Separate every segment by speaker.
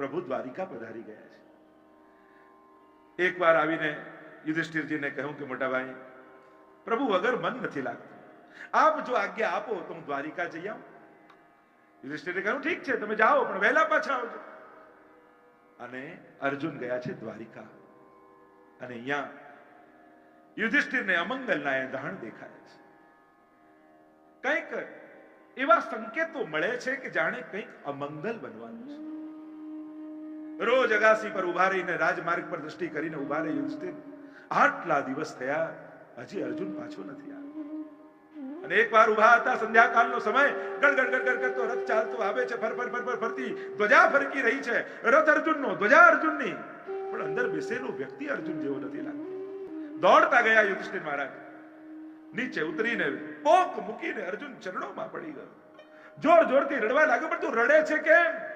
Speaker 1: પ્રભુ દ્વારિકા પધારી ગયા છે. એકવાર આવીને યુધિષ્ઠિરજીને કહ્યું કે મોટા ભાઈ પ્રભુ વગર મન નથી લાગતું. આપ જો આજ્ઞા આપો તો હું દ્વારિકા જઈ આવું. યુધિષ્ઠિરે કહ્યું, ઠીક છે, તમે જાઓ, પણ વહેલા પાછા આવજો. અને અર્જુન ગયા છે દ્વારિકા. અને અહીંયા યુધિષ્ઠિરને અમંગલના એંધાણ દેખાય છે. કંઈક એવા સંકેતો મળે છે કે જાણે કંઈક અમંગલ બનવાનું છે. રોજ અગાસી પર ઊભા રહીને રાજમાર્ગ પર દ્રષ્ટિ કરીને ઊભા રહી યુધિષ્ઠિર આટલા દિવસ થયા, હજી અર્જુન પાછો નથી આવ્યો. અને એકવાર ઊભા હતા, સંધ્યાકાળનો સમય ગડગડ ગડ ગડ ગડ કરતો રથ ચાલતો આવે છે ફર ફર ફર ફરતી, ધ્વજા ફરકી રહી છે, રથ અર્જુનનો, ધ્વજા અર્જુનની. પણ અંદર બેસેલો વ્યક્તિ અર્જુન જેવો નથી લાગતો. દોડતા ગયા યુધિષ્ઠિર મહારાજ. નીચે ઉતરીને પોક મૂકીને અર્જુન ચરણોમાં પડી ગયો. જોર જોરથી રડવા લાગ્યો, પણ તું રડે છે કેમ?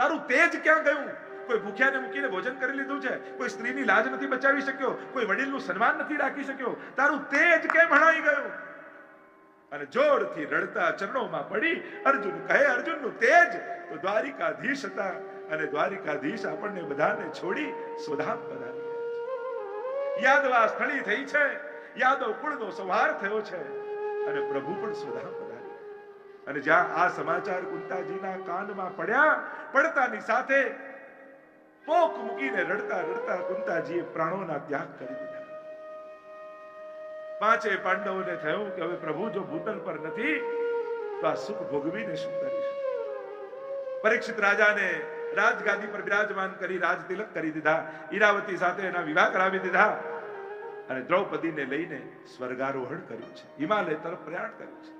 Speaker 1: તારું તેજ ક્યાં ગયું? કોઈ ભૂખ્યાને મૂકીને ભોજન કરી લીધું છે? કોઈ સ્ત્રીની લાજ નથી બચાવી શક્યો? કોઈ વડીલનું સન્માન નથી રાખી શક્યો? તારું તેજ કેમ હણાઈ ગયું? અને જોરથી રડતા ચરણોમાં પડી અર્જુન કહે, અર્જુનનું તેજ તો દ્વારિકાધીશ હતા અને દ્વારિકાધીશ આપણને બધાને છોડી સ્વધામ પધારી યાદવા સ્થળી થઈ છે. યાદવ કુળનો સંહાર થયો છે અને પ્રભુ પણ સ્વધામ અને જ્યાં આ સમાચાર કુંતાજીના કાનમાં પડ્યા, પડતાની સાથે પોક મૂકીને રડતા રડતા કુંતાજીએ પ્રાણોના ત્યાગ કરી દીધા. પાંચે પાંડવોને થયું કે હવે પ્રભુ જો ભૂતલ પર નથી, તો આ સુખ ભોગવીને શું કરીશ પરીક્ષિત રાજાને રાજગાદી પર બિરાજમાન કરી રાજ તિલક કરી દીધા, ઈરાવતી સાથે એના વિવાહ કરાવી દીધા અને દ્રૌપદીને લઈને સ્વર્ગારોહણ કર્યું છે. હિમાલય તરફ પ્રયાણ કર્યું છે.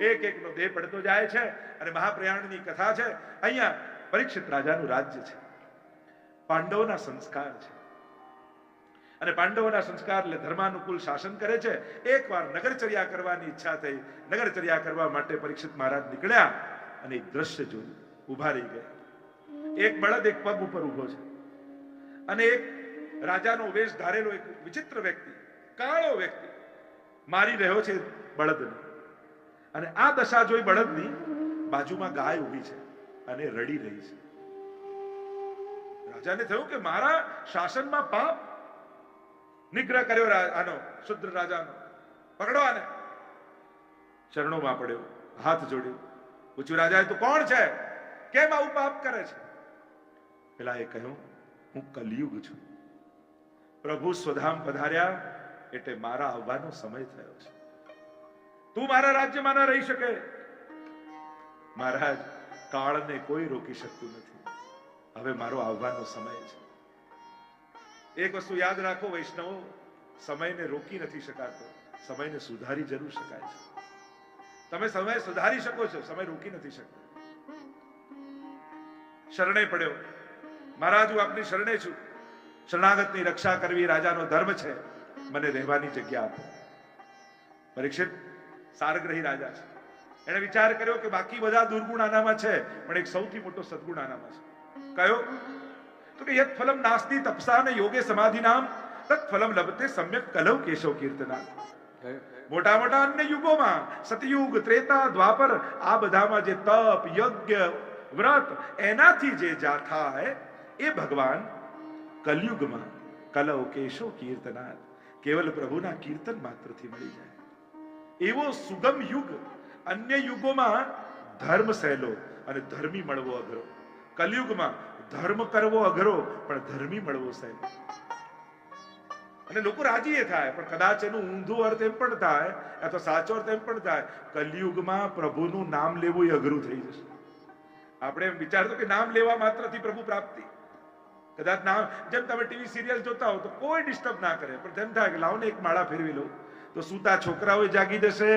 Speaker 1: એક એકનો દેહ પડતો જાય છે અને મહાપ્રયાણની કથા છે. અહીંયા પરીક્ષિત રાજાનું રાજ્ય છે. પાંડવોના સંસ્કાર છે. અને પાંડવોના સંસ્કાર એટલે ધર્માનુકૂળ શાસન કરે છે. એકવાર નગરચર્યા કરવાની ઈચ્છા થઈ, નગરચર્યા કરવા માટે પરીક્ષિત મહારાજ નીકળ્યા અને એક દ્રશ્ય જોયું. ઊભા રહી ગયા. એક બળદ એક પગ ઉપર ઊભો છે. અને એક રાજાનો વેશ ધારેલો એક વિચિત્ર વ્યક્તિ, કાળો વ્યક્તિ, મારી રહ્યો છે બળદને. અને આ દશા જોઈ બળદની બાજુમાં ગાય ઊભી છે અને રડી રહી છે. રાજાને થયું કે મારા શાસનમાં પાપ નિગ્રહ કર્યો આનો શુદ્ર રાજાનો. પકડો આને. ચરણોમાં પડ્યો, હાથ જોડ્યો. પૂછ્યું, રાજા તું કોણ છે? કેમ આવું પાપ કરે છે? પેલા એ કહ્યું, હું કલયુગ છું. પ્રભુ સ્વધામ પધાર્યા એટલે મારા આવવાનો સમય થયો છે. તું મારા રાજ્યમાં ના રહી શકે. મહારાજ, કાળને કોઈ રોકી શકતું નથી. હવે મારો આવવાનો સમય છે. એક વસ્તુ યાદ રાખો વૈષ્ણવો, સમયને રોકી નથી શકાતો. સમયને સુધારી જરૂર શકાય છે. તમે સમય સુધારી શકો છો, સમય રોકી નથી શકતો. શરણે પડ્યો. મહારાજ, હું આપની શરણે છું. શરણાગતની રક્ષા કરવી રાજાનો ધર્મ છે. મને રહેવાની જગ્યા આપો. પરીક્ષિત સારગ્રહી રાજા છે. એણે વિચાર કર્યો કે બાકી બધા દુર્ગુણ આનામાં છે પણ એક સૌથી મોટો સદગુણ આનામાં છે. કયો? તો કે યત ફલમ નાસ્તી તપસા ને યોગે સમાધિ નામ તત ફલમ લભતે સમ્યક કલવ કેશવ કીર્તના મોટા મોટા અન્ય યુગોમાં સતયુગ ત્રેતા દ્વાપર આ બધામાં જે તપ યજ્ઞ વ્રત એનાથી જે જા થાય એ ભગવાન કલયુગમાં કલવ કેશવ કીર્તના કેવલ પ્રભુના કીર્તન માત્રથી મળી જાય. એવો સુગમ યુગ અન્ય યુગોમાં ધર્મ સહેલો અને ધર્મી મળવો અઘરો. કલયુગમાં ધર્મ કરવો અઘરો, પણ ધર્મી મળવો સહેલો. અને લોકો રાજી એ થાય, પણ કદાચ એનું ઊંધું અર્થ એમ પણ થાય અથવા સાચો અર્થ એમ પણ થાય, કલયુગમાં પ્રભુનું નામ લેવું એ અઘરું થઈ જશે. આપણે એમ વિચારતો કે નામ લેવા માત્રથી પ્રભુ પ્રાપ્તિ. કદાચ નામ, જેમ તમે ટીવી સિરિયલ જોતા હો, તો કોઈ ડિસ્ટર્બ ના કરે, પણ તેમ થાય કે લાવો ને એક માળા ફેરવી લો તો સૂતા છોકરાઓ જાગી જશે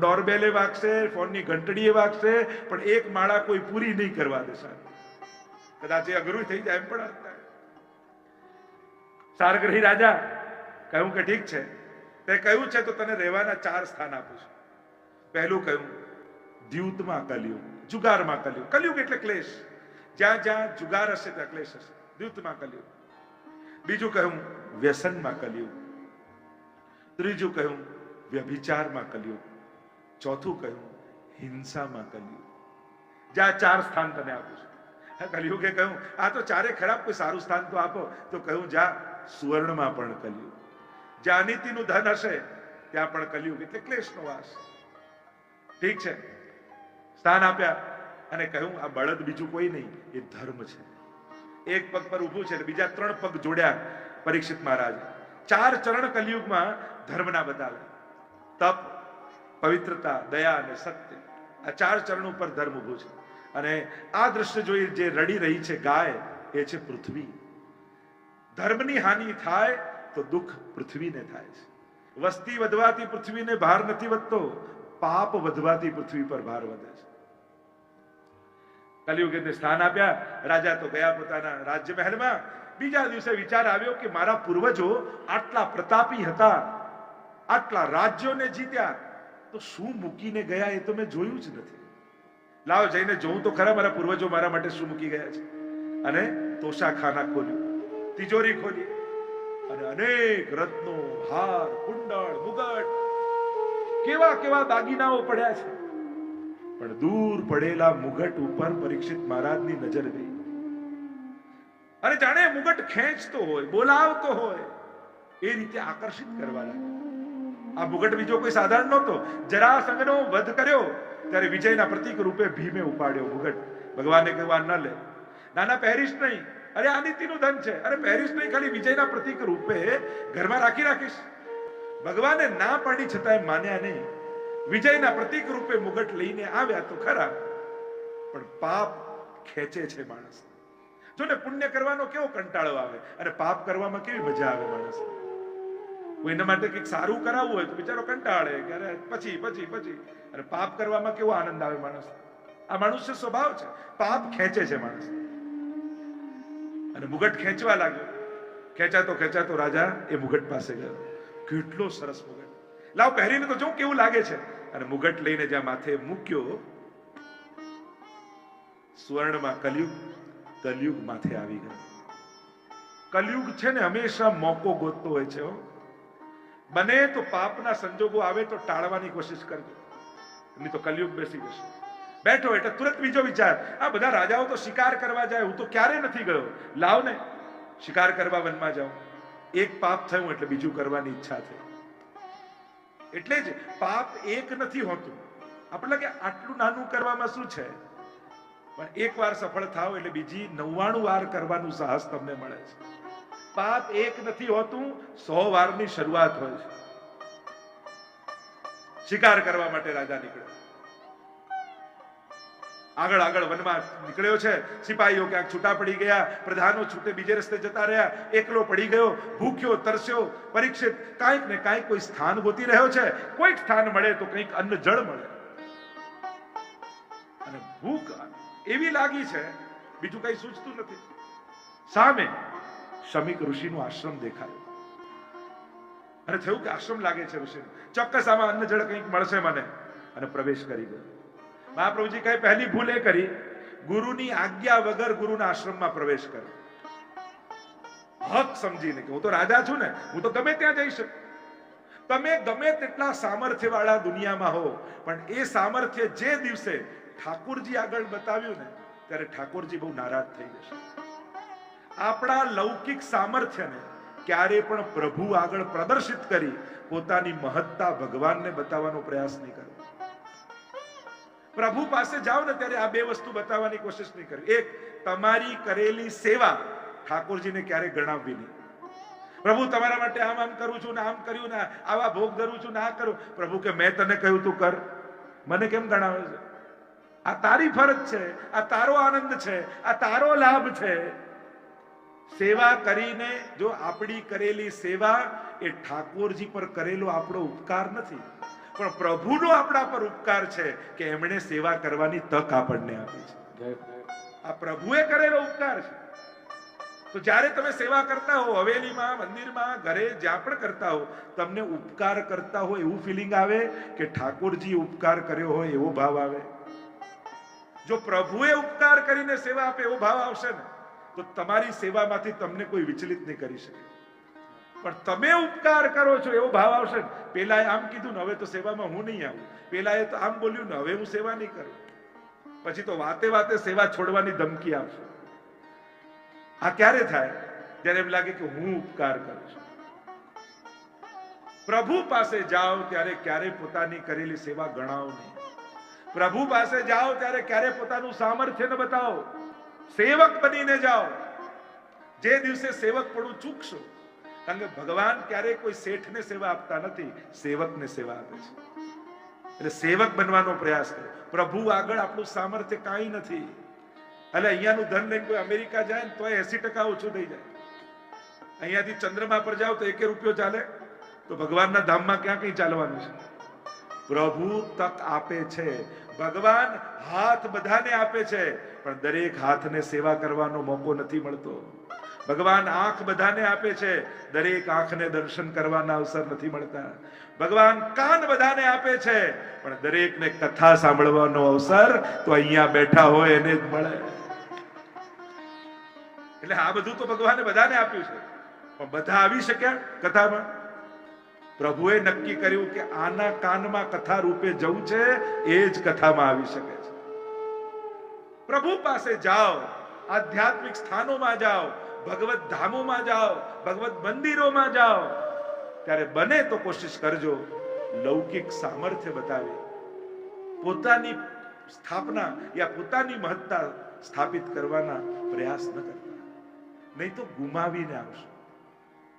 Speaker 1: ડોરબેલે વાગશે, ફોનની ઘંટડીએ વાગશે, પણ એક માળા કોઈ પૂરી નહીં કરવા દેશે. કદાચ એ અઘરું થઈ જાય એમ પણ સારગ્રહી રાજા કહ્યું કે ઠીક છે. તે કહ્યું છે, તો તને રહેવાના ચાર સ્થાન આપું છું. પહેલું કહ્યું, દ્યુતમાં કલયુગ જુગારમાં કલયુગ કલયુગ એટલે ક્લેશ? જ્યાં જ્યાં જુગાર હશે ત્યાં ક્લેશ હશે. દ્યુતમાં કલયુગ બીજું કહ્યું, વ્યસનમાં કલયુગ ત્રીજું કહ્યું, વ્યભિચારમાં કલયુગ ચોથું કહ્યું, હિંસામાં કલયુગ જ્યાં ચાર સ્થાન તને આપું છું. કલયુગે કહ્યું, આ તો ચારે ખરાબ, કોઈ સારું સ્થાન તો આપો. તો કહ્યું, જા, સુવર્ણમાં પણ કલયુગ જ્યાં ધન હશે, ત્યાં પણ કલયુગ એટલે ક્લેશનો વાસ. ઠીક છે. સ્થાન આપ્યા અને કહ્યું, આ બળદ બીજું કોઈ નહીં, એ ધર્મ છે. એક પગ પર ઊભું છે બીજા ત્રણ પગ જોડ્યા પરીક્ષિત મહારાજ. ચાર ચરણ કલયુગમાં ધર્મના બતાવે તપ, પવિત્રતા, દયા અને સત્ય. આ ચાર ચરણ ઉપર ધર્મ ઊભો છે. અને આ દ્રશ્ય જોઈ જે રડી રહી છે, ગાય, એ છે પૃથ્વી. ધર્મની હાનિ થાય તો દુઃખ પૃથ્વીને થાય છે. વસ્તી વધવાથી પૃથ્વીને ભાર નથી વધતો, પાપ વધવાથી પૃથ્વી પર ભાર વધે છે. કલિયુગને સ્થાન આપ્યા. રાજા તો ગયા પોતાના રાજ્ય મહેલમાં બીજા દિવસે વિચાર આવ્યો કે મારા પૂર્વજો આટલા પ્રતાપી હતા. આટલા રાજ્યોને જીત્યા, તો શું મૂકીને ગયા એ તો મેં જોયું જ નથી. લાવ જઈને જોઉં તો ખરા મારા પૂર્વજો મારા માટે શું મૂકી ગયા છે. અને તોશાખાના ખોલ્યું, તિજોરી ખોલી, અને અનેક રત્નો, હાર, કુંડળ, મુગટ, કેવા કેવા દાગીનાઓ પડ્યા છે. પણ દૂર પડેલા મુગટ ઉપર પરીક્ષિત મહારાજની નજર ગઈ. અને જાણે મુગટ ખેંચતો હોય, બોલાવતો હોય, એ રીતે આકર્ષિત કરવા લાગ્યો. આ મુગટ બીજો કોઈ સાધારણ નહોતો. જરાસંઘનો વધ કર્યો, ત્યારે વિજયના પ્રતીક રૂપે ભીમે ઉપાડ્યો મુગટ ભગવાને કહ્યું ન લે. નાના પહેરીશ નહીં. અરે આ નીતિનું ધન છે. અરે પહેરીશ નહીં, ખાલી વિજયના પ્રતીક રૂપે ઘરમાં રાખી રાખીશ. ભગવાને ના પાડી છતાંય માન્યા નહીં. વિજયના પ્રતીક રૂપે મુગટ લઈને આવ્યા તો ખરા, પણ પાપ ખેંચે છે માણસ. જો ને પુણ્ય કરવાનો કેવો કંટાળો આવે. અને પાપ કરવામાં કેવી મજા આવે કોઈના માટે કંઈક સારું કરાવવું હોય તો બિચારો કંટાળે કે અરે પછી પછી પછી. અને પાપ કરવામાં કેવો આનંદ આવે માણસ? આ મનુષ્ય સ્વભાવ છે. પાપ ખેંચે છે માણસ. અને મુગટ ખેંચવા લાગ્યો. ખેંચાતો ખેંચાતો રાજા એ મુગટ પાસે ગયો. કેટલો સરસ મુગટ. લાવ પહેરીને તો જો કેવું લાગે છે. અને મુગટ લઈને જ્યાં માથે મૂક્યો, સુવર્ણમાં કલયુગ કલયુગ માથે આવી ગયો. કલયુગ છે ને હંમેશા મોકો ગોતતો હોય છે. બને તો પાપના સંજોગો આવે તો ટાળવાની કોશિશ કરજો. નહીં તો કલયુગ બેસી જશે. બેઠો એટલે તુરંત બીજો વિચાર, આ બધા રાજાઓ તો શિકાર કરવા જાય, હું તો ક્યારે નથી ગયો? લાવ ને, શિકાર કરવા વનમાં જાઉં. એક પાપ થયું એટલે બીજું કરવાની ઈચ્છા થઈ. એટલે જ પાપ એક નથી હોતું. આપણે લાગે આટલું નાનું કરવામાં શું છે? પણ એક વાર સફળ થાવ એટલે બીજી નવ્વાણું વાર કરવાનું સાહસ તમને મળે છે. પાપ એક નથી હોતું, સો વારની શરૂઆત હોય છે. શિકાર કરવા માટે રાજા નીકળ્યો. આગળ આગળ વનમાં નીકળ્યો છે. સિપાહીઓ ક્યાંક છૂટા પડી ગયા, પ્રધાનો છૂટે બીજે રસ્તે જતા રહ્યા. એકલો પડી ગયો, ભૂખ્યો, તરસ્યો. પરીક્ષિત કાંઈક ને કાંઈક કોઈ સ્થાન ગોતી રહ્યો છે. કોઈક સ્થાન મળે તો કંઈક અન્ન જળ મળે. અને ભૂખ એવી લાગી છે, બીજું કઈ સૂચતું નથી. સામે શમિક ઋષિનો આશ્રમ દેખાયો. અને થયું કે આશ્રમ લાગે છે ઋષિ ચોક્કસ આમાં અન્ન જળ કંઈક મળશે મને. અને પ્રવેશ કરી ગયો. મહાપ્રભુજી કહે, પહેલી ભૂલ એ કરી, ગુરુની આજ્ઞા વગર ગુરુના આશ્રમમાં પ્રવેશ કર્યો હક સમજીને કે, હું તો રાજા છું ને, હું તો ગમે ત્યાં જઈ શકું. તમે ગમે તેટલા સામર્થ્ય વાળા દુનિયામાં હો, પણ એ સામર્થ્ય જે દિવસે ઠાકુરજી આગળ બતાવ્યું ને, ત્યારે ઠાકોરજી બહુ નારાજ થઈ જશે. આપણા લૌકિક સામર્થ્યને ક્યારે પણ પ્રભુ આગળ પ્રદર્શિત કરી પોતાની મહત્તા ભગવાનને બતાવવાનો પ્રયાસ નહીં કરવો. પ્રભુ પાસે જાઓ ને ત્યારે આ બે વસ્તુ બતાવવાની કોશિશ નહીં કરવી. એક, તમારી કરેલી સેવા ઠાકોરજીને ક્યારે ગણાવવી નહીં. પ્રભુ, તમારા માટે આમ આમ કરું છું ને આમ કર્યું ને આવા ભોગ ધરું છું ને કરું. પ્રભુ કે, મેં તને કહ્યું તું કર. મને કેમ ગણાવે છે? આ તારી ફરજ છે, આ તારો આનંદ છે, આ તારો લાભ છે. સેવા કરીને જો આપણી કરેલી સેવા એ ઠાકોરજી પર કરેલો આપણો ઉપકાર નથી પણ પ્રભુનો આપણા પર ઉપકાર છે કે એમણે સેવા કરવાની તક આપણને આપી છે. આ પ્રભુએ કરેલો ઉપકાર છે. તો જ્યારે તમે સેવા કરતા હો હવેલીમાં મંદિરમાં ઘરે જ્યાં પણ કરતા હો તમને ઉપકાર કરતા હો એવું ફિલિંગ આવે કે ઠાકોરજી ઉપકાર કર્યો હોય એવો ભાવ આવે? જો પ્રભુએ ઉપકાર કરીને સેવા આપે એવો ભાવ આવશે ને? તો તમારી સેવામાંથી તમને કોઈ વિચલિત નહીં કરી શકે. પણ તમે ઉપકાર કરો છો, એવો ભાવ આવશે ને. પેલાએ આમ કીધું ને, હવે તો સેવામાં હું નહીં આવું. પેલાએ તો આમ બોલ્યું ને, હવે હું સેવા નહીં કરું. પછી તો વાતે વાતે સેવા છોડવાની ધમકી આપશે. આ ક્યારે થાય? ત્યારે એમ લાગે કે હું ઉપકાર કરું છું. પ્રભુ પાસે જાઓ ત્યારે ક્યારે પોતાની કરેલી સેવા ગણાવો નહીં. પ્રભુ પાસે જાઓ ત્યારે ક્યારે પોતાનું સામર્થ્ય ન બતાવો. સેવક બનીને જાઓ. જે દિવસે સેવક પડું ચૂકશો, કારણ કે ભગવાન ક્યારેય કોઈ શેઠને સેવા આપતા નથી, સેવકને સેવા આપે છે. એટલે સેવક બનવાનો પ્રયાસ કરો. પ્રભુ આગળ આપણું સામર્થ્ય કાંઈ નથી. એટલે અહીંયાનું ધન લઈને કોઈ અમેરિકા જાય ને તો એસી ટકા ઓછું થઈ જાય. અહીંયાથી ચંદ્રમા પર જાઓ તો એકે રૂપિયો ચાલે. તો ભગવાનના ધામમાં ક્યાં કઈ ચાલવાનું છે? પ્રભુ તક આપે છે. ભગવાન હાથ બધાને આપે છે, પણ દરેક હાથને સેવા કરવાનો મોકો નથી મળતો. ભગવાન આંખ બધાને આપે છે, દરેક આંખને દર્શન કરવાના અવસર નથી મળતા. ભગવાન કાન બધાને આપે છે, પણ દરેકને કથા સાંભળવાનો અવસર તો અહીંયા બેઠા હોય એને જ મળે. એટલે આ બધું તો ભગવાને બધાને આપ્યું છે. પણ બધા આવી શક્યા કથામાં? પ્રભુએ નક્કી કર્યું કે આના કાનમાં કથા રૂપે જવું છે, એ જ કથામાં આવી શકે છે. પ્રભુ પાસે જાઓ, આધ્યાત્મિક સ્થાનોમાં જાઓ, ભગવત ધામોમાં જાઓ, ભગવત મંદિરોમાં જાઓ. ત્યારે બને તો કોશિશ કરજો, લૌકિક સામર્થ્ય બતાવે. પોતાની સ્થાપના યા પોતાની મહત્તા સ્થાપિત કરવાના પ્રયાસ ન કરતા. નહીં તો ગુમાવીને આવશો.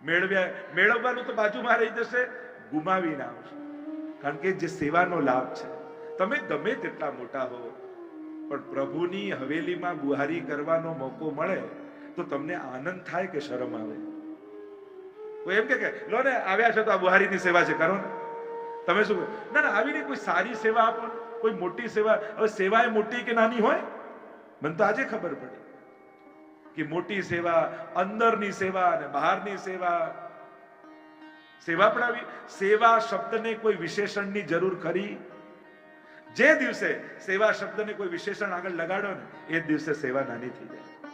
Speaker 1: મેળવ્યા, મેળવવાનું તો બાજુમાં રહી જશે, ગુમાવીને આવશે. કારણ કે જે સેવાનો લાભ છે, તમે ગમે તેટલા મોટા હો, પણ પ્રભુની હવેલીમાં બુહારી કરવાનો મોકો મળે, તો તમને આનંદ થાય કે શરમ આવે? કોઈ એમ કે લો ને, આવ્યા છો તો આ બુહારીની સેવા છે, કરો ને. તમે શું? ના ના, આવીને કોઈ સારી સેવા આપો કોઈ મોટી સેવા, હવે સેવા એ મોટી કે નાની હોય? મને તો આજે ખબર પડી. કે મોટી સેવા, અંદરની સેવા અને બહારની સેવા. સેવા પણ આવી સેવા શબ્દને કોઈ વિશેષણની જરૂર ખરી? જે દિવસે સેવા શબ્દને કોઈ વિશેષણ આગળ લગાડો ને, એ દિવસે સેવા નાની થઈ જાય.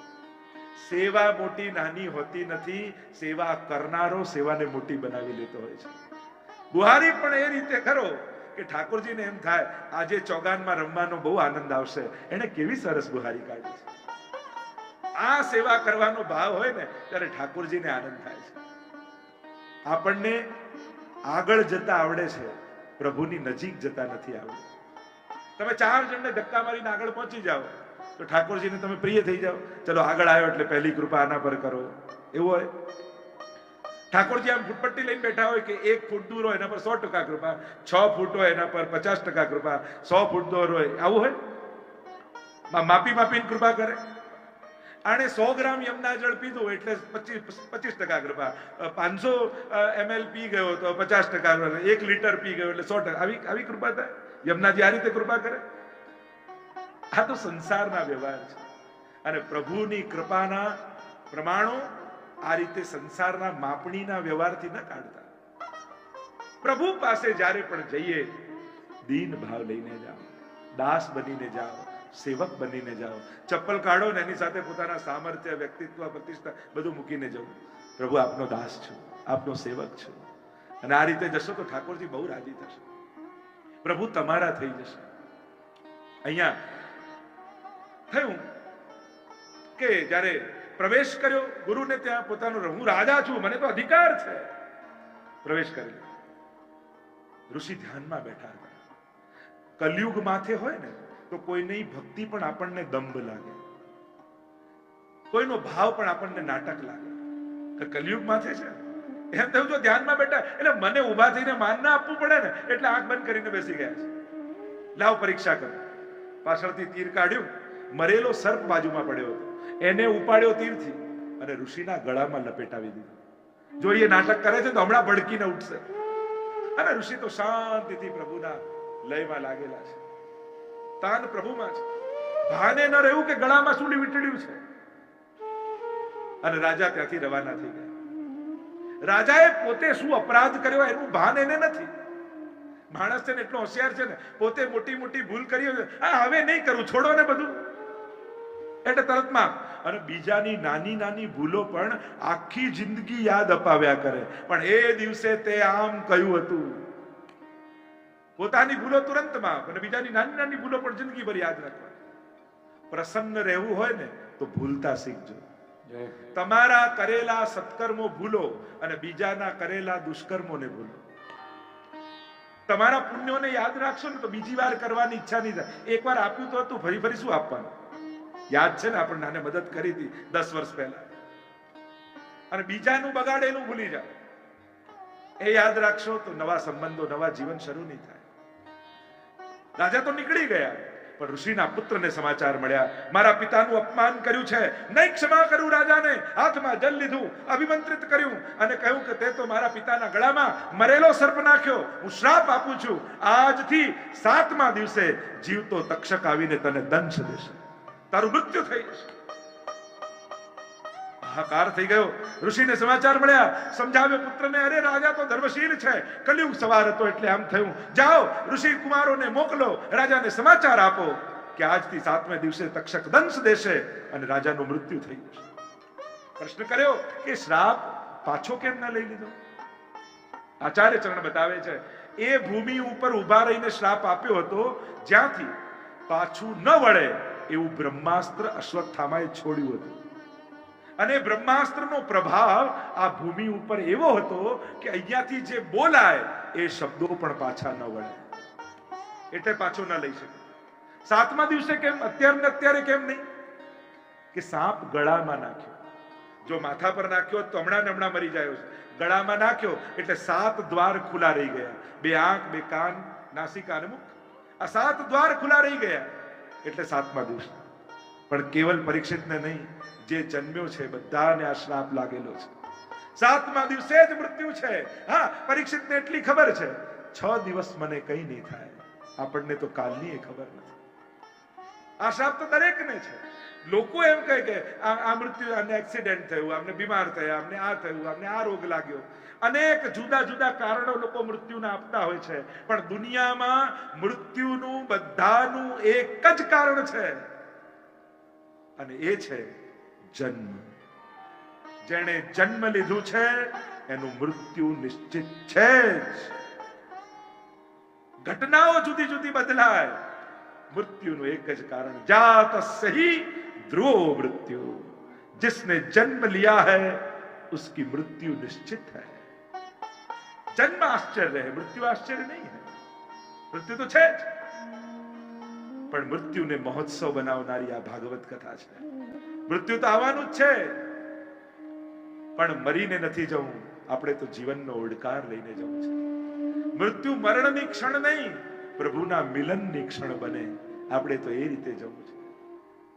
Speaker 1: સેવા મોટી નાની હોતી નથી, સેવા કરનારો સેવાને મોટી બનાવી લેતો હોય છે. બુહારી પણ એ રીતે ખરો કે ઠાકોરજીને એમ થાય, આજે ચોગાનમાં રમવાનો બહુ આનંદ આવશે. એને કેવી સરસ બુહારી કાઢી છે. આ સેવા કરવાનો ભાવ હોય ને, ત્યારે ઠાકોરજીને આનંદ થાય છે. આપણને આગળ જતા આવડે છે, પ્રભુની નજીક જતા નથી આવડતું. તમે ચાર જણને ધક્કા મારીને આગળ પહોંચી જાઓ, તો ઠાકોરજીને તમે પ્રિય થઈ જાઓ. ચલો, આગળ આવ્યો એટલે પહેલી કૃપા આના પર કરો. એવું હોય? ઠાકોરજી આમ ફૂટપટ્ટી લઈને બેઠા હોય કે એક ફૂટ દૂર હોય, એના પર સો ટકા કૃપા, છ ફૂટ હોય એના પર પચાસ ટકા કૃપા, સો ફૂટ દૂર હોય. આવું હોય? માપી માપીને કૃપા કરે. આણે સો ગ્રામ યમના જળ પીધું, એટલે પચીસ પચીસ ટકા કૃપા. પાંચસો એમએલ પી ગયો તો પચાસ ટકા એક લીટર પી ગયો એટલે સો ટકા. આવી આવી કૃપા થાય? યમનાજી આ રીતે કૃપા કરે? આ તો સંસારના વ્યવહાર છે. અને પ્રભુની કૃપાના પ્રમાણો આ રીતે સંસારના માપણીના વ્યવહારથી ન કાઢતા. પ્રભુ પાસે જ્યારે પણ જઈએ, દીન ભાવ લઈને જાઓ. દાસ બનીને જાઓ. સેવક બનીને જાઓ. ચપ્પલ કાઢો ને એની સાથે પોતાના સામર્થ્ય, વ્યક્તિત્વ, પ્રતિષ્ઠા બધું મૂકીને જવું પ્રભુ, આપનો દાસ છું. આપનો સેવક છું. અને આ રીતે જશો તો ઠાકોરજી બહુ રાજી થશે. પ્રભુ, તમારા થઈ જશે. અહીંયા થયું કે જ્યારે પ્રવેશ કર્યો, ગુરુને ત્યાં પોતાનો હું રાજા છું, મને તો અધિકાર છે. પ્રવેશ કર્યો ઋષિ ધ્યાનમાં બેઠા હતા. કલયુગ માથે હોય ને તો કોઈની ભક્તિ પણ આપણને દંભ લાગે. કોઈનો ભાવ પણ આપણને નાટક લાગે. તો કલયુગ છે. એમ થયું તો ધ્યાનમાં બેઠા, એટલે મને ઊભા થઈને માન ના આપવું પડે ને, એટલે આંખ બંધ કરીને બેસી ગયા છે. લાવ પરીક્ષા કરો. પાછળથી તીર કાઢ્યું. મરેલો સર્પ બાજુમાં પડ્યો હતો. એને ઉપાડ્યો તીરથી અને ઋષિના ગળામાં લપેટાવી દીધો. જો એ નાટક કરે છે તો હમણાં ભડકીને ઉઠશે. અને ઋષિ તો શાંતિથી પ્રભુના લયમાં લાગેલા છે. તાન પ્રભુમાં છે. ભાને ન રહેવું કે ગળામાં શું વીંટળ્યું છે. અને રાજા ત્યાંથી રવાના થઈ ગયા. રાજાએ પોતે શું અપરાધ કર્યો એનું ભાન એને નથી. માણસ છે ને એટલો હોશિયાર છે ને, પોતે મોટી મોટી ભૂલ કરી આ હવે નહીં કરું, છોડો ને બધું. એટલે તરતમાં અને બીજાની નાની નાની ભૂલો પણ આખી જિંદગી યાદ અપાવ્યા કરે. પણ એ દિવસે તે આમ કહ્યું હતું પોતાની ભૂલો તુરંત માફ અને બીજાની નાની નાની ભૂલો પણ જિંદગીભર યાદ રાખવા. પ્રસન્ન રહેવું હોય ને તો ભૂલતા શીખજો. તમારા કરેલા સત્કર્મો ભૂલો અને બીજાના કરેલા દુષ્કર્મોને ભૂલો. તમારા પુણ્યોને યાદ રાખશો ને તો બીજી વાર કરવાની ઈચ્છા નહીં થાય. એકવાર આપ્યું તો હતું ફરી ફરી શું આપવાનું? યાદ છે ને આપણે નાને મદદ કરી હતી દસ વર્ષ પહેલા. અને બીજાનું બગાડેલું ભૂલી જાઓ. એ યાદ રાખશો તો નવા સંબંધો નવા જીવન શરૂ નહીં થાય. રાજા તો નીકળી ગયા. પણ ઋષિના પુત્રને સમાચાર મળ્યા, મારા પિતાનું અપમાન કર્યું છે. નહીં ક્ષમા કરું રાજાને. હાથમાં જલ લીધું, અભિમંત્રિત કર્યું અને કહ્યું કે તે તો મારા પિતાના ગળામાં મરેલો સર્પ નાખ્યો. હું શ્રાપ આપું છું. આજથી સાતમા દિવસે જીવતો તક્ષક આવીને તને દંશ દેશે. તારું મૃત્યુ થઈ જશે. હાહાકાર થઈ ગયો. ઋષિને સમાચાર મળ્યા. સમજાવ્યો પુત્રને, અરે રાજા તો ધર્મશીલ છે. કલયુગ સવાર હતો એટલે આમ થયું. જાઓ, ઋષિ કુમારોને મોકલો. રાજાને સમાચાર આપો કે આજથી સાતમે દિવસે તક્ષક દંશ દેશે અને રાજાનું મૃત્યુ થઈ જશે. પ્રશ્ન કર્યો કે શ્રાપ પાછો કેમ ના લઈ લીધો? આચાર્ય ચરણ બતાવે છે, એ ભૂમિ ઉપર ઊભા રહીને શ્રાપ આપ્યો હતો, જ્યાંથી પાછું ન વળે એવું બ્રહ્માસ્ત્ર અશ્વત્થામાએ છોડ્યું હતું. અને બ્રહ્માસ્ત્રનો પ્રભાવ આ ભૂમિ ઉપર એવો હતો કે અહીંયાથી જે બોલાય એ શબ્દો પણ પાછા ન વળે. એટલે પાછો ન લઈ શકે. સાતમા દિવસે કેમ? અત્યારે અત્યારે કેમ નહીં? કે સાપ ગળામાં નાખ્યો. જો માથા પર નાખ્યો તો હમણાં હમણાં મરી જાય ગળામાં નાખ્યો એટલે સાત દ્વાર ખુલ્લા રહી ગયા. બે આંખ, બે કાન, નાસિકા અને મુખ. આ સાત દ્વાર ખુલ્લા રહી ગયા એટલે સાતમા દિવસ. પણ કેવલ પરીક્ષિતને નહીં જે જન્મ્યો છે, બધાને આ શ્રાપ લાગેલો છે. સાતમા દિવસે જ મૃત્યુ છે. હા, પરીક્ષિતને એટલી ખબર છે. છ દિવસ મને કઈ નહીં થાય. આપણને તો કાલની એ ખબર નથી. આ શ્રાપ તો દરેકને છે. લોકો એમ કહે કે આ મૃત્યુ આને એક્સિડન્ટ થયું, આમને બીમાર થયા, આમને આ થયું, આમને આ રોગ લાગ્યો. અનેક જુદા જુદા કારણો લોકો મૃત્યુના આપતા હોય છે. પણ દુનિયામાં મૃત્યુનું બધાનું એક જ કારણ છે. અને એ છે જન્મ. જેણે જન્મ લીધું છે, એનું મૃત્યુ નિશ્ચિત છે ઘટનાઓ જુદી જુદી બદલાય. મૃત્યુનું એક જ કારણ, જાત સહી ધ્રુવ મૃત્યુ. जिसने जन्म लिया है उसकी मृत्यु निश्चित है જન્મ આશ્ચર્ય હે, મૃત્યુ આશ્ચર્ય નહીં હે. મૃત્યુ તો છે જ. પણ મૃત્યુને મહોત્સવ બનાવનારી આ ભાગવત કથા છે. મૃત્યુ તો આવવાનું જ છે. પણ મરીને નથી જવું. આપણે તો જીવનનો ઓડકાર લઈને જવું છે. મૃત્યુ મરણની ક્ષણ નહીં, પ્રભુના મિલનની ક્ષણ બને. આપણે તો એ રીતે જવું છે.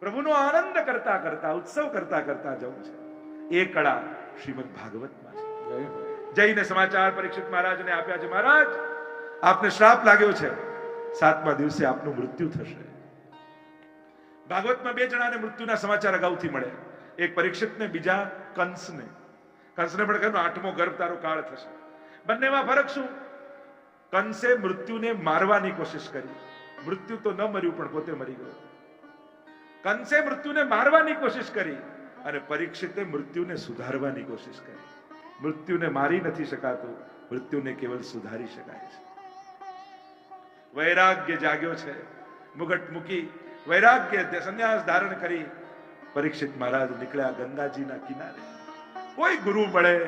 Speaker 1: પ્રભુનો આનંદ કરતા કરતા, ઉત્સવ કરતા કરતા જવું છે. એ કળા શ્રીમદ ભાગવતમાં છે. જઈને સમાચાર પરીક્ષિત મહારાજને આપ્યા છે. મહારાજ, આપને શ્રાપ લાગ્યો છે. સાતમા દિવસે આપનું મૃત્યુ થશે. ભાગવતમાં બે જણાને મૃત્યુના સમાચાર અગાઉથી મળે. એક પરીક્ષિતને બીજા કંસને. કંસને પણ કહ્યું, આઠમો ગર્ભ તારો કાળ થશે. બંનેમાં ફરક શું? કંસે મૃત્યુને મારવાની કોશિશ કરી. મૃત્યુ તો ન મર્યું, પણ પોતે મરી ગયો. કંસે મૃત્યુને મારવાની કોશિશ કરી અને પરીક્ષિતે મૃત્યુને સુધારવાની કોશિશ કરી. મૃત્યુને મારી નથી શકાતું, મૃત્યુને કેવલ સુધારી શકાય છે. વૈરાગ્ય જાગ્યો છે. મુગટ મૂકી વૈરાગ્ય સંન્યાસ ધારણ કરી પરીક્ષિત મહારાજ નીકળ્યા ગંગાજીના કિનારે. કોઈ ગુરુ મળે,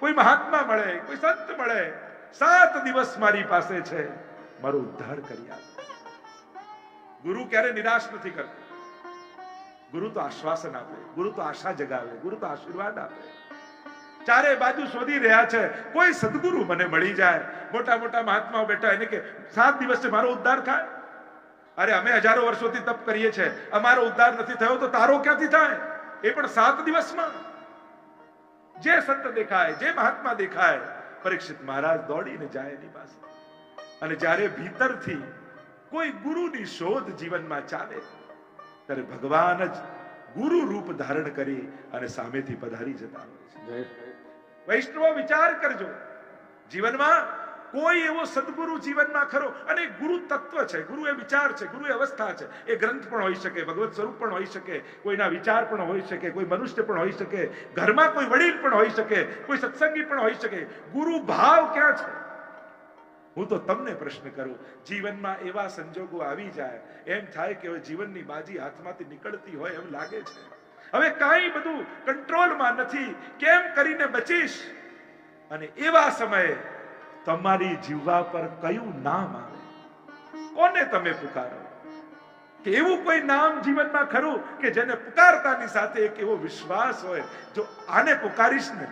Speaker 1: કોઈ મહાત્મા મળે, કોઈ સંત મળે, સાત દિવસ મારી પાસે છે, મારો ઉદ્ધાર કરી આપ. ગુરુ ક્યારે નિરાશ નથી કરતો. ગુરુ તો આશ્વાસન આપે, ગુરુ તો આશા જગાવે, ગુરુ તો આશીર્વાદ આપે. ચારે બાજુ શોધી રહ્યા છે, કોઈ સદગુરુ મને મળી જાય, મોટા મોટા મહાત્માઓ બેઠા એને કે સાત દિવસે મારો ઉદ્ધાર થાય. અરે અમે હજારો વર્ષોથી તપ કરીએ છીએ. અમારો ઉદ્ધાર નથી થયો તો તારો ક્યાંથી થાય? એ પણ સાત દિવસમાં. જે સંત દેખાય જે મહાત્મા દેખાય પરીક્ષિત મહારાજ દોડીને જાય એની પાસે. અને જ્યારે ભીતરથી કોઈ ગુરુની શોધ જીવનમાં ચાલે ત્યારે ભગવાન જ ગુરુ રૂપ ધારણ કરી અને સામેથી પધારી જતા હોય છે. વૈષ્ણવ વિચાર કરજો. જીવનમાં કોઈ એવો સદગુરુ જીવનમાં ખરો. અને ગુરુ તત્વ છે, ગુરુ એ વિચાર છે, ગુરુ એ અવસ્થા છે. એ ગ્રંથ પણ હોઈ શકે, ભગવત સ્વરૂપ પણ હોઈ શકે, કોઈના વિચાર પણ હોઈ શકે, કોઈ મનુષ્ય પણ હોઈ શકે, ઘરમાં કોઈ વડીલ પણ હોઈ શકે, કોઈ સત્સંગી પણ હોઈ શકે. ગુરુ ભાવ ક્યાં છે? હું તો તમને પ્રશ્ન કરું, જીવનમાં એવા સંજોગો આવી જાય, એમ થાય કે હવે જીવનની બાજી હાથમાંથી નીકળતી હોય એમ લાગે છે. હવે કાંઈ બધું કંટ્રોલમાં નથી. કેમ કરીને બચીશ? અને એવા સમયે તમારી જીવવા પર કયું નામ આવે? કોને તમે પુકારો? કે એવું કોઈ નામ જીવનમાં ખરું કે જેને પુકારતાની સાથે એક એવો વિશ્વાસ હોય, જો આને પુકારીશ ને,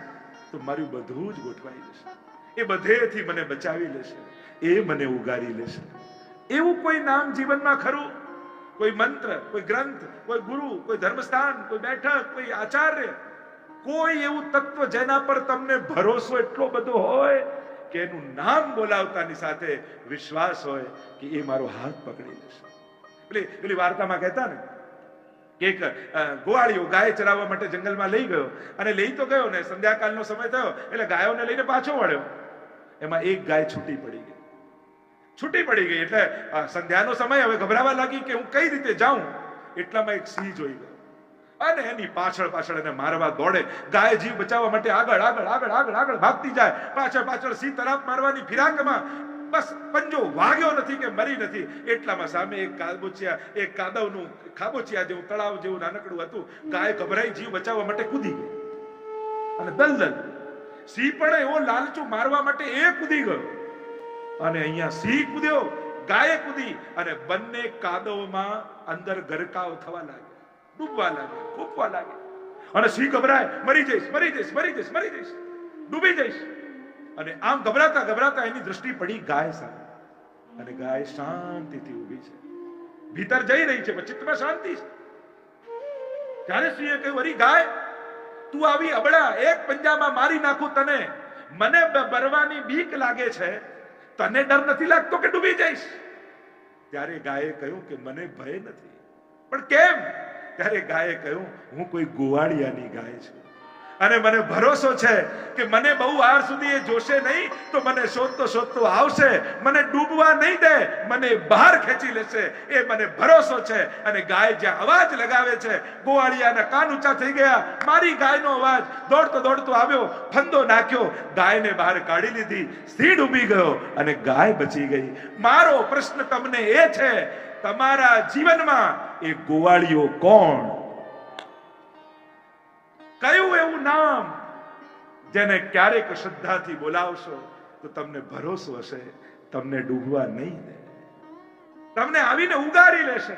Speaker 1: તો મારું બધું જ ગોઠવાઈ જશે. એ બધેથી મને બચાવી લેશે. એ મને ઉગારી લેશે. એવું કોઈ નામ જીવનમાં ખરું? કોઈ મંત્ર, કોઈ ગ્રંથ, કોઈ ગુરુ, કોઈ ધર્મસ્થાન, કોઈ બેઠક, કોઈ આચાર્ય? કોઈ એવું તત્વ જેના પર તમને ભરોસો એટલો બધો હોય કે એનું નામ બોલાવતાની સાથે વિશ્વાસ હોય કે એ મારો હાથ પકડી લેશે. પેલી પેલી વાર્તામાં કહેતા ને કે એક ગોવાળીઓ ગાય ચરાવવા માટે જંગલમાં લઈ ગયો અને લઈ તો ગયો ને સંધ્યાકાળનો સમય થયો એટલે ગાયોને લઈને પાછો વળ્યો. એમાં એક ગાય છૂટી પડી ગઈ. છૂટી પડી ગઈ એટલે સંધ્યાનો સમય હવે ગભરાવા લાગી કે હું કઈ રીતે જાઉં? એટલામાં એક સિંહ જોઈ ગયો. અને એની પાછળ પાછળ એને મારવા દોડે. ગાય જીવ બચાવવા માટે આગળ આગળ આગળ આગળ આગળ ભાગતી જાય. પાછળ પાછળ સિંહ તરફ મારવાની ફિરાકમાં બસ પંજો વાગ્યો નથી કે મરી નથી. એટલામાં સામે એક કાબોચિયા એક કાદવનું ખાબોચિયા જેવું તળાવ જેવું નાનકડું હતું. ગાય ગભરાઈ જીવ બચાવવા માટે કૂદી ગઈ. અને દલદલ સિંહ પણ એવો લાલચું મારવા માટે એ કૂદી ગયો. અને અહીંયા સિંહ કૂદ્યો, ગાયે કૂદી અને બંને કાદવમાં અંદર ગરકાવ થવા લાગ્યા. ડૂબવા લાગ્યા ખૂપવા લાગ્યા અને સિંહ ગભરાય, મરી જઈશ મરી જઈશ મરી જઈશ મરી જઈશ. ડૂબી જઈશ. અને આમ ગભરાતા ગભરાતા એની દ્રષ્ટિ પડી ગાય સામે. અને ગાય શાંતિથી ઊભી છે. ભીતર જઈ રહી છે, પણ ચિત્તમાં શાંતિ છે. ત્યારે સિંહે કહ્યું, અરી ગાય, તું આવી અબળા, એક પંજામાં મારી નાખું તને. મને બરવાની બીક લાગે છે. તને ડર નથી લાગતો કે ડૂબી જઈશ? ત્યારે ગાયે કહ્યું કે, મને ભય નથી. પણ કેમ? ત્યારે ગાયે કહ્યું, હું કોઈ ગોવાળિયાની ગાય છું. અને મને ભરોસો છે કે મને બહુ વાર સુધી એ જોશે નહીં તો મને શોધતો શોધતો આવશે, મને ડૂબવા નહીં દે, મને બહાર ખેંચી લેશે, એ મને ભરોસો છે. અને ગાય જ્યાં અવાજ લગાવે છે, ગોવાળિયાના કાન ઊંચા થઈ ગયા, મારી ગાયનો અવાજ. દોડતો દોડતો આવ્યો, ફંદો નાખ્યો, ગાયને બહાર કાઢી લીધી, સ્થિર ડૂબી ગયો અને ગાય બચી ગઈ. મારો પ્રશ્ન તમને એ છે તમારા જીવનમાં એ ગોવાળિયો કોણ? કયું એવું નામ જેને ક્યારેક શ્રદ્ધાથી બોલાવશો તો તમને ભરોસો હશે, તમને ડૂબવા નહીં દે. તમને આવીને ઉગારી લેશે,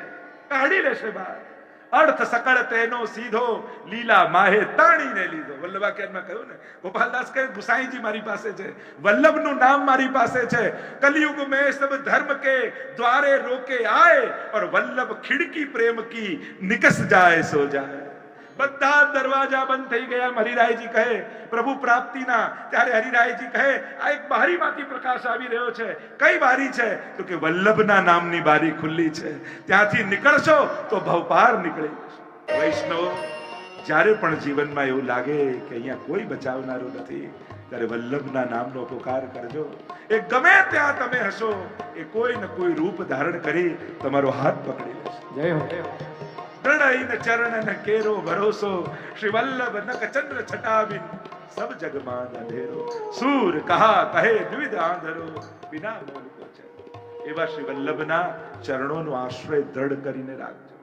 Speaker 1: કાઢી લેશે બહાર. અર્થ સકળ તેનો સીધો લીલા માહે તાણીને લીધો. વલ્લભાખ્યાનમાં કહ્યું ને, ગોપાલદાસ કહે, ગુસાઈજી મારી પાસે છે વલ્લભનું નામ મારી પાસે છે. કલિયુગ મે સબ ધર્મ કે દ્વારે રોકે આય, ઓર વલ્લભ ખિડકી પ્રેમ કી નિકસ જાય, સો જાય. બધા દરવાજા બંધ થઈ ગયા હરિરાયજી કહે, પ્રભુ પ્રાપ્તિના. ત્યારે હરિરાયજી કહે, આ એક બારીમાંથી પ્રકાશ આવી રહ્યો છે. કઈ બારી છે? તો કે વલ્લભના નામની બારી ખુલ્લી છે. ત્યાંથી નીકળશો તો ભવપાર નીકળી વૈષ્ણવ, જ્યારે પણ જીવનમાં એવું લાગે કે અહીંયા કોઈ બચાવનારું નથી, ત્યારે વલ્લભના નામનો પુકાર કરજો. એ ગમે ત્યાં તમે હશો, એ કોઈ ને કોઈ રૂપ ધારણ કરી તમારો હાથ પકડી લેશે.
Speaker 2: જય હો.
Speaker 1: પ્રણયન ચરણ ન કેરો ભરોસો શ્રી વલ્લભ નક ચંદ્ર છટાવી, સબ જગમાન અંધેરો. સૂર કહા કહે દ્વિધ આંધરો વિના મોલ કો ચર એવા શ્રી વલ્લભના ચરણોનો આશ્રય દ્રઢ કરીને રાખજો.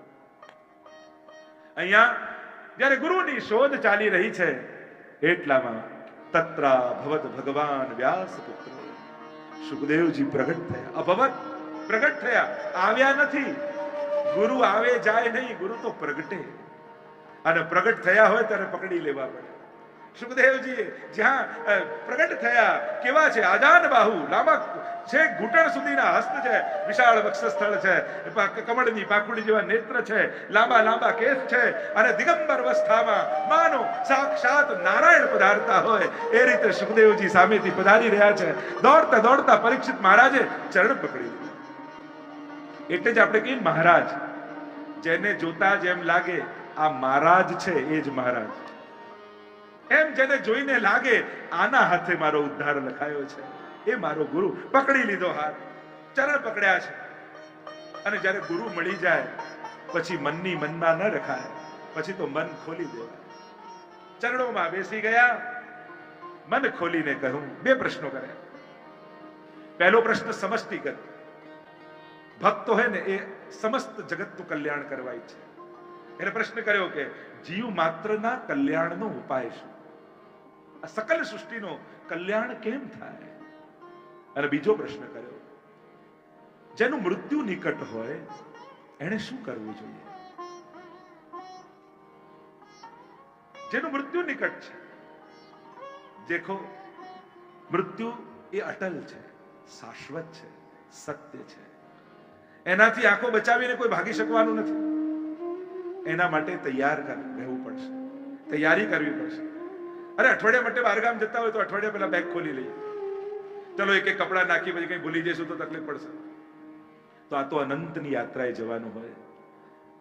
Speaker 1: અહીંયા જ્યારે ગુરુની શોધ ચાલી રહી છે, એટલામાં તત્રા ભવત ભગવાન વ્યાસ પુત્ર સુખદેવજી પ્રગટ થયા. અભવત પ્રગટ થયા. આવ્યા નથી. ગુરુ આવે, જાય નહીં. ગુરુ તો પ્રગટે. અને પ્રગટ થયા હોય ત્યારે પકડી લેવા પડે. સુખદેવજી જ્યાં પ્રગટ થયા, કેવા છે? આદાન બાહુ. લાંબા છે, ઘૂંટણ સુધીના હસ્ત છે. વિશાળ વક્ષસ્થળ છે. કમળની પાકુડી જેવા નેત્ર છે. લાંબા લાંબા કેસ છે. અને દિગંબર અવસ્થામાં માનો, સાક્ષાત નારાયણ પધારતા હોય. એ રીતે સુખદેવજી સામેથી પધારી રહ્યા છે. દોડતા દોડતા પરીક્ષિત મહારાજે ચરણ પકડી લીધા. એટલે જ આપણે કહીએ મહારાજ. જેને જોતા જ એમ લાગે, આ મહારાજ છે, એ જ મહારાજ. એમ જેને જોઈને લાગે, આના હાથે મારો ઉદ્ધાર લખાયો છે. એ મારો ગુરુ પકડી લીધો હાથ. ચરણ પકડ્યા છે. અને જ્યારે ગુરુ મળી જાય, પછી મનની મનમાં ન રખાય, પછી તો મન ખોલી દેવાય ચરણોમાં બેસી ગયા. મન ખોલીને કહ્યું, બે પ્રશ્નો કર્યા. પહેલો પ્રશ્ન સમષ્ટિગત. ભક્તો હે ને એ સમસ્ત જગતનું કલ્યાણ કરવા ઈચ્છે. એને પ્રશ્ન કર્યો કે જીવ માત્રના કલ્યાણનો ઉપાય શું? સકલ સૃષ્ટિનો કલ્યાણ કેમ થાય? અને બીજો પ્રશ્ન કર્યો, જેનું મૃત્યુ નિકટ હોય એને શું કરવું જોઈએ? જેનું મૃત્યુ નિકટ છે, દેખો, મૃત્યુ એ અટલ છે, શાશ્વત છે, સત્ય છે. એનાથી આંખો બચાવીને કોઈ ભાગી શકવાનું નથી. એના માટે તૈયાર રહેવું પડશે. તૈયારી કરવી પડશે. અરે અઠવાડિયા માટે બહારગામ જતા હોય તો અઠવાડિયા પહેલા બેગ ખોલી લઈએ. ચલો એક એક કપડા નાખી પછી કઈ ભૂલી જઈશું તો તકલીફ પડશે. તો આ તો અનંતની યાત્રાએ જવાનું હોય.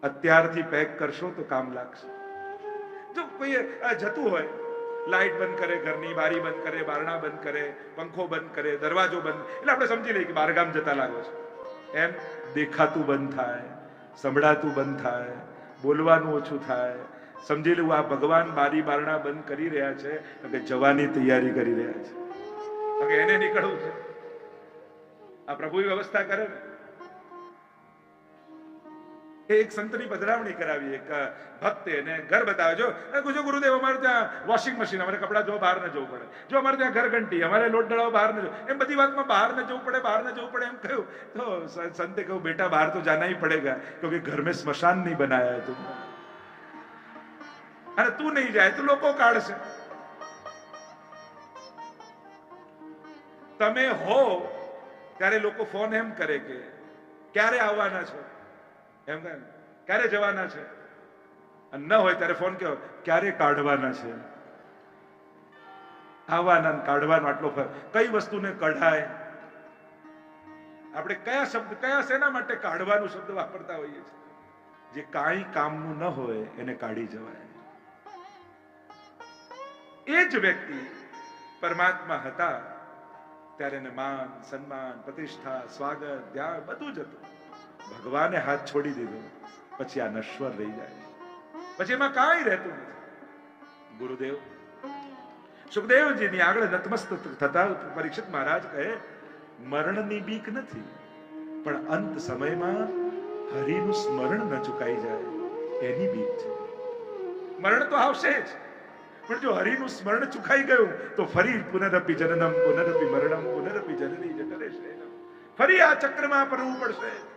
Speaker 1: અત્યારથી પેક કરશો તો કામ લાગશે. જો કોઈ જતું હોય, લાઈટ બંધ કરે, ઘરની બારી બંધ કરે, બારણા બંધ કરે, પંખો બંધ કરે, દરવાજો બંધ, એટલે આપણે સમજી લઈએ કે બહારગામ જતા લાગો છો. એમ? દેખાતું બંધ થાય, સંભળાતું બંધ થાય, બોલવાનું ઓછું થાય. સમજી લેવું આ ભગવાન બારી બારણા બંધ કરી રહ્યા છે કે જવાની તૈયારી કરી રહ્યા છે. એને નીકળવું છે. આ પ્રભુ વ્યવસ્થા કરે ને. એક સંતની પધરાવણી કરાવી, એક ભક્તે એને ઘર બતાવજો. ગુજો ગુરુદેવ, અમારે ત્યાં વોશિંગ મશીન અમારે કપડાં જો બહાર ન જવું પડે. જો અમારે ત્યાં ઘર ઘંટી, અમારે લોટ ડળાવો બહાર ન જવું એમ બધી વાતમાં બહાર ન જવું પડે, બહાર ન જવું પડે, એમ કહ્યું. તો સંતે કહ્યું, બેટા, બહાર તો જાના ही પડેગા ક્યોંકિ ઘર મેં સ્મશાન નહીં બનાયા તું અરે, તું નહીં જાય, તું લોકો કાઢશે. તમે હો, ત્યારે લોકો ફોન એમ કરે કે, ક્યારે આવવાના છો? એમ ક્યારે જવાના છે? ન હોય ત્યારે ફોન કહો ક્યારે કાઢવાના છે? આવવાના કાઢવાનો આટલો ફરક કઈ વસ્તુને કઢાય? આપણે કયા શબ્દ, કયા શેના માટે કાઢવાનું શબ્દ વાપરતા હોઈએ છીએ? જે કાંઈ કામનું ન હોય એને કાઢી જવાય. એ જ વ્યક્તિ પરમાત્મા હતા, ત્યારે એને માન, સન્માન, પ્રતિષ્ઠા, સ્વાગત, ધ્યાન બધું જ હતું. ભગવાને હાથ છોડી દીધો. પછી આ નશ્વર રહી જાય. પછી એમાં કાંઈ રહેતું નથી. ગુરુદેવ, સુખદેવજીની આગળ નતમસ્ત થતા પરીક્ષિત મહારાજ કહે, મરણની બીક નથી, પણ અંત સમયમાં હરિનું સ્મરણ ન ચુકાઈ જાય. એની બીક છે. મરણ તો આવશે જ, પણ જો હરિનું સ્મરણ ચુકાઈ ગયું, તો ફરી પુનરપી જનનમ, પુનરપી મરણમ, પુનરપી જનની શયનમ. ફરી આ ચક્રમાં પરવું પડશે.